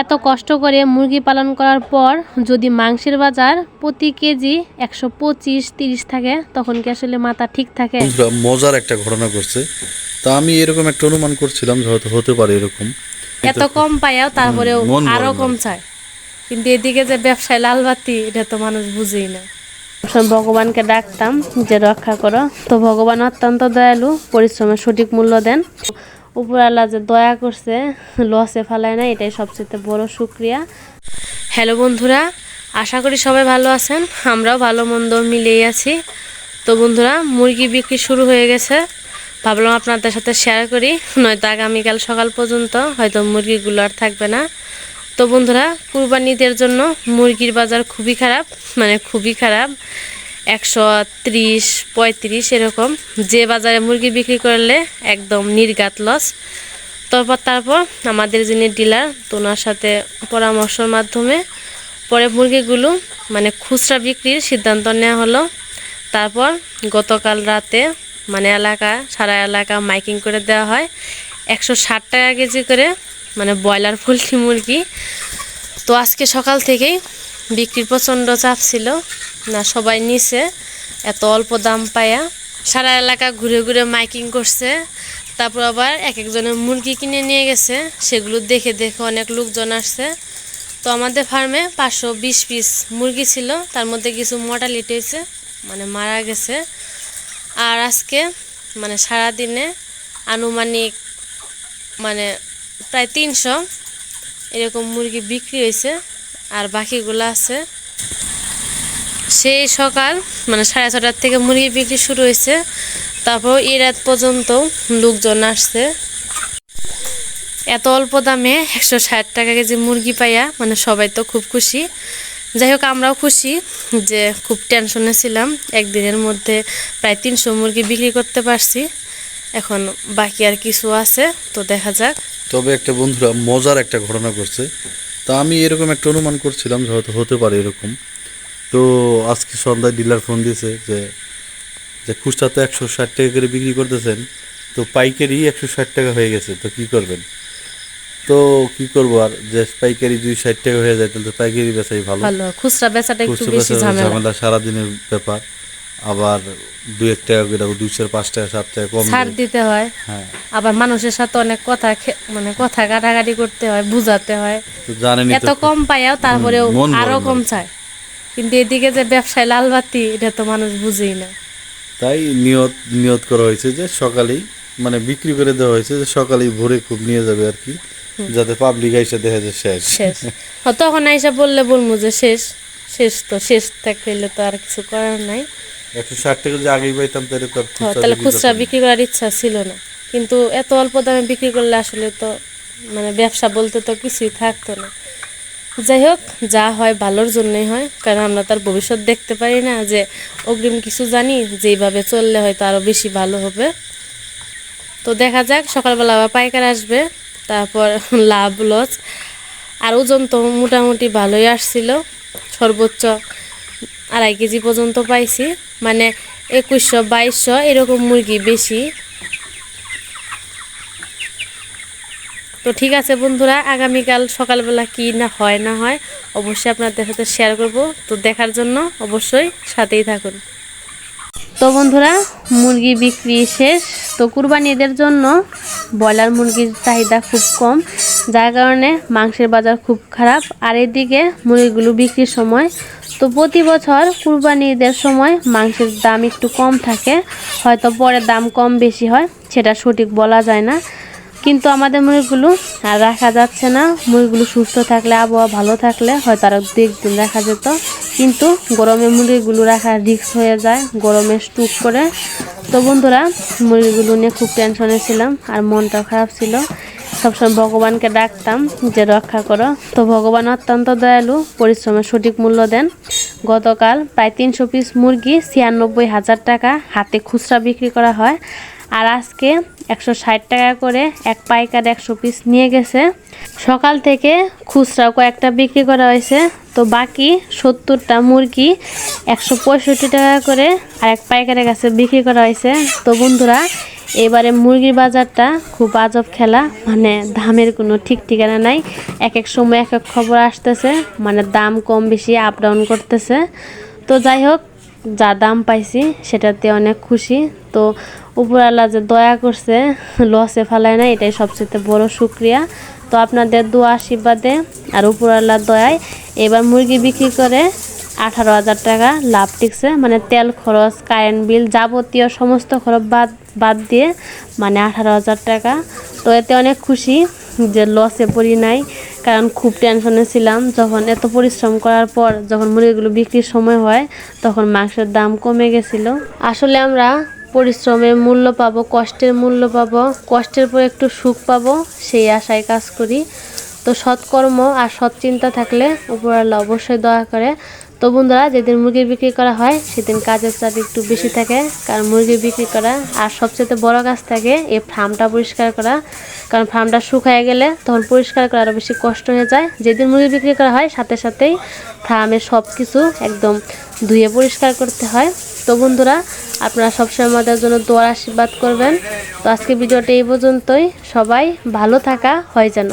এত কষ্ট করে মুরগি পালন করার পর যদি মাংসের বাজার প্রতি কেজি একশো পঁচিশ তিরিশ থাকে তখন কি আসলে মাথা ঠিক থাকে? মজার একটা ঘটনা করছে তা আমি এরকম একটা অনুমান করছিলাম যে হয়তো হতে পারে এরকম। এত কম পাইয়াও তারপরেও আরও কম চায়। কিন্তু এদিকে যে ব্যবসায় লালবাতি এটা তো মানুষ বুঝেই না। ভগবানকে ডাকতাম যে রক্ষা করো তো ভগবান অত্যন্ত দয়ালু পরিশ্রমের সঠিক মূল্য দেন। উপরাল্লা যে দয়া করছে লসে ফালায় না এটাই সবচেয়ে বড় শুক্রিয়া। হ্যালো বন্ধুরা, আশা করি সবাই ভালো আছেন, আমরাও ভালো মন্দ মিলেই আছি। তো বন্ধুরা, মুরগি বিক্রি শুরু হয়ে গেছে। ভাবলাম আপনাদের সাথে শেয়ার করি, নয়তো আগামীকাল সকাল পর্যন্ত হয়তো মুরগিগুলো আর থাকবে না। তো বন্ধুরা, কুরবানিদের জন্য মুরগির বাজার খুবই খারাপ মানে খুবই খারাপ। একশো ত্রিশ, পঁয়ত্রিশ এরকম যে বাজারে মুরগি বিক্রি করলে একদম নির্গাত লস তারপর তারপর আমাদের যিনি ডিলার তো ওনার সাথে পরামর্শের মাধ্যমে পরে মুরগিগুলো মানে খুচরা বিক্রির সিদ্ধান্ত নেওয়া হলো। তারপর গতকাল রাতে মানে এলাকা, সারা এলাকা মাইকিং করে দেওয়া হয়। একশো ষাট টাকা কেজি করে মানে ব্রয়লার পোলট্রি মুরগি। তো আজকে সকাল থেকেই বিক্রির প্রচণ্ড চাপ ছিল। না, সবাই নিছে, এত অল্প দাম পায়া। সারা এলাকা ঘুরে ঘুরে মাইকিং করছে। তারপর আবার এক একজনের মুরগি কিনে নিয়ে গেছে। সেগুলো দেখে দেখে অনেক লোকজন আসছে। তো আমাদের ফার্মে পাঁচশো বিশ পিস মুরগি ছিল। তার মধ্যে কিছু মর্টালিটি হয়েছে মানে মারা গেছে। আর আজকে মানে সারাদিনে আনুমানিক মানে প্রায় তিনশো এরকম মুরগি বিক্রি হয়েছে। আর বাকিগুলো আছে। সেই সকাল মানে সাড়ে ছটার থেকে মুরগি বিক্রি শুরু হয়েছে। তারপর এই রাত পর্যন্ত লোকজন আসছে। এত অল্প দামে একশো ষাট টাকা কেজি মুরগি পাইয়া মানে সবাই তো খুব খুশি। যাই হোক, আমরাও খুশি যে খুব টেনশনে ছিলাম। একদিনের মধ্যে প্রায় তিনশো মুরগি বিক্রি করতে পারছি। এখন বাকি আর কিছু আছে, তো দেখা যাক। তবে একটা বন্ধুরা, মজার একটা ঘটনা করছে তা আমি এরকম একটা অনুমান করছিলাম যে হয়তো হতে পারে এরকম। তো আজকে সন্ধ্যায় ডিলার ফোন দিয়েছে যে যে খুচরাতে একশো ষাট টাকা করে বিক্রি করতেছেন তো পাইকারি একশো ষাট টাকা হয়ে গেছে তো কি করবেন? তো কি করব আর যে পাইকারি দুই ষাট টাকা হয়ে যায় তাহলে তো পাইকারি বেচাই ভালো। খুচরা বেচাটা একটু খুচরো বেশি ঝামেলা সারাদিনের ব্যাপার। আবার দু এক টাকা করে দুই চার পাঁচ টাকা সাত টাকা কম ছাড় দিতে হয়। হ্যাঁ। আবার মানুষের সাথে অনেক কথা মানে কথা কাটাকাটি করতে হয় বুঝাতে হয়। তো এত কম পাইয়াও তারপরেও আরও কম চায়। কিন্তু এদিকে যে ব্যবসায় লালবাতি এটা তো মানুষ বুঝেই না। তাই নিয়ত নিয়ত করা হয়েছে যে সকালেই মানে বিক্রি করে দেওয়া হয়েছে যে সকালেই ভোরে খুব নিয়ে যাবে আর কি যাতে পাবলিক এসে দেখা যায় শেষ। শেষ। তখন আইসা বললে বলব যে শেষ শেষ তো শেষ থাকলে তো আর কিছু করার নাই। একশো ষাট টাকা যদি আগেই পাইতাম তাহলে তো আর হ, খুচরা তাহলে খুচরা বিক্রি করার ইচ্ছা ছিল না। কিন্তু এত অল্প দামে বিক্রি করলে আসলে তো মানে ব্যবসা বলতে তো কিছুই থাকতো না। যাই হোক যা হয় ভালোর জন্যই হয় কারণ আমরা তার ভবিষ্যৎ দেখতে পারি না যে অগ্রিম কিছু জানি যেইভাবে চললে হয়তো আরও বেশি ভালো হবে। তো দেখা যাক সকালবেলা আবার পাইকার আসবে তারপর লাভ লস। আর ওজন তো মোটামুটি ভালোই আসছিল সর্বোচ্চ আড়াই কেজি পর্যন্ত পাইছি। মানে একুশশো, বাইশশো এরকম মুরগি বেশি। তো ঠিক আছে বন্ধুরা, আগামীকাল সকালবেলা কি না হয় না হয় অবশ্যই আপনাদের সাথে শেয়ার করব। তো দেখার জন্য অবশ্যই সাথেই থাকুন। তো বন্ধুরা, মুরগি বিক্রি শেষ। তো কুরবানি ঈদের জন্য ব্রয়লার মুরগির চাহিদা খুব কম, যার কারণে মাংসের বাজার খুব খারাপ। আর এদিকে মুরগিগুলো বিক্রির সময়, তো প্রতি বছর কুরবানি ঈদের সময় মাংসের দাম একটু কম থাকে, হয়তো পরে দাম কম বেশি হয়, সেটা সঠিক বলা যায় না। কিন্তু আমাদের মুরগিগুলো আর রাখা যাচ্ছে না। মুরগিগুলো সুস্থ থাকলে, আবহাওয়া ভালো থাকলে হয়তো আরও দু একদিন রাখা যেত। কিন্তু গরমে মুরগিগুলো রাখা রিক্স হয়ে যায়, গরমে স্টুক করে। তো বন্ধুরা, মুরগিগুলো নিয়ে খুব টেনশনে ছিলাম আর মনটাও খারাপ ছিল। সবসময় ভগবানকে ডাকতাম যে, রক্ষা করো। তো ভগবান অত্যন্ত দয়ালু, পরিশ্রমের সঠিক মূল্য দেন। গতকাল প্রায় তিনশো পিস মুরগি ছিয়ানব্বই হাজার টাকা হাতে খুচরা বিক্রি করা হয়। আর আজকে একশো ষাট টাকা করে এক পাইকার একশো পিস নিয়ে গেছে। সকাল থেকে খুচরাও কয়েকটা বিক্রি করা হয়েছে। তো বাকি সত্তরটা মুরগি একশো পঁয়ষট্টি টাকা করে আর এক পাইকারের কাছে বিক্রি করা হয়েছে। তো বন্ধুরা, এবারে মুরগির বাজারটা খুব আজব খেলা মানে দামের কোনো ঠিক ঠিকানা নাই। এক এক সময় এক এক খবর আসতেছে মানে দাম কম বেশি আপ ডাউন করতেছে। তো যাই হোক, যা দাম পাইছি সেটাতে অনেক খুশি। তো উপরওয়ালা যে দয়া করছে লসে ফেলায় না এটাই সবচেয়ে বড় শুক্রিয়া। তো আপনাদের দোয়া আশীর্বাদে আর উপরওয়ালার দয়ায় এবার মুরগি বিক্রি করে আঠারো হাজার টাকা লাভ টিকছে। মানে তেল খরচ কারেন্ট বিল যাবতীয় সমস্ত খরচ বাদ বাদ দিয়ে মানে আঠারো হাজার টাকা। তো এতে অনেক খুশি যে লসে পড়ি নাই, কারণ খুব টেনশনে ছিলাম। যখন এত পরিশ্রম করার পর যখন মুরগিগুলো বিক্রির সময় হয়, তখন মাংসের দাম কমে গেছিল। আসলে আমরা পরিশ্রমের মূল্য পাবো, কষ্টের মূল্য পাবো, কষ্টের পর একটু সুখ পাবো, সেই আশায় কাজ করি। তো সৎকর্ম আর সৎ চিন্তা থাকলে উপরওয়ালা অবশ্যই দয়া করে। তো বন্ধুরা, যেদিন মুরগি বিক্রি করা হয়, সেদিন কাজের চাপ একটু বেশি থাকে। কারণ মুরগি বিক্রি করা আর সবচেয়ে বড় কাজ থাকে এই ফার্মটা পরিষ্কার করা। কারণ ফার্মটা শুকায় গেলে তখন পরিষ্কার করা আরও বেশি কষ্ট হয়ে যায়। যেদিন মুরগি বিক্রি করা হয়, সাথে সাথেই ফার্মের সব কিছু একদম ধুয়ে পরিষ্কার করতে হয়। তো বন্ধুরা আপনারা সবসময় আমাদের জন্য দোয়ার আশীর্বাদ করবেন। তো আজকে ভিডিওটা এই পর্যন্তই। সবাই ভালো থাকা, হয় যেন।